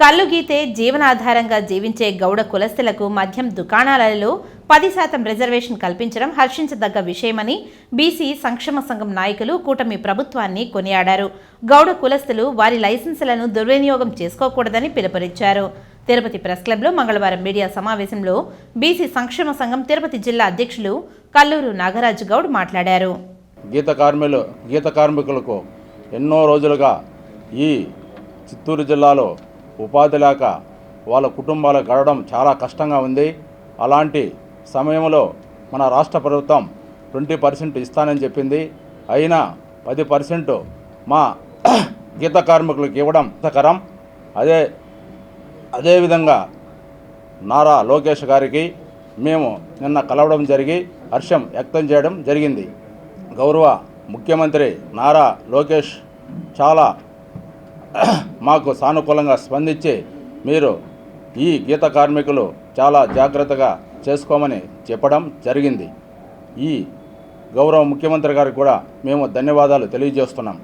కళ్ళు గీతే జీవనాధారంగా జీవించే గౌడ కులస్తులకు మద్యం దుకాణాలలో పది శాతం రిజర్వేషన్ కల్పించడం హర్షించదగ్గ విషయమని బీసీ సంక్షేమ సంఘం నాయకులు కూటమి ప్రభుత్వాన్ని కొనియాడారు. గౌడ కులస్తులు వారి లైసెన్సులను దుర్వినియోగం చేసుకోకూడదని పిలుపునిచ్చారు. తిరుపతి ప్రెస్ క్లబ్లో మంగళవారం మీడియా సమావేశంలో బీసీ సంక్షేమ సంఘం తిరుపతి జిల్లా అధ్యక్షులు కల్లూరు నాగరాజు గౌడ్ మాట్లాడారు. గీత కార్మికులు గీత కార్మికులకు ఎన్నో రోజులుగా ఈ చిత్తూరు జిల్లాలో ఉపాధి లేక వాళ్ళ కుటుంబాలు గడవడం చాలా కష్టంగా ఉంది. అలాంటి సమయంలో మన రాష్ట్ర ప్రభుత్వం ట్వంటీ పర్సెంట్ ఇస్తానని చెప్పింది. అయినా పది పర్సెంట్ మా గీత కార్మికులకు ఇవ్వడం కరం అదే అదేవిధంగా నారా లోకేష్ గారికి మేము నిన్న కలవడం జరిగి హర్షం వ్యక్తం చేయడం జరిగింది. గౌరవ ముఖ్యమంత్రి నారా లోకేష్ చాలా మాకు సానుకూలంగా స్పందించి మీరు ఈ గీత కార్మికులు చాలా జాగ్రత్తగా చేసుకోమని చెప్పడం జరిగింది. ఈ గౌరవ ముఖ్యమంత్రి గారికి కూడా మేము ధన్యవాదాలు తెలియజేస్తున్నాం.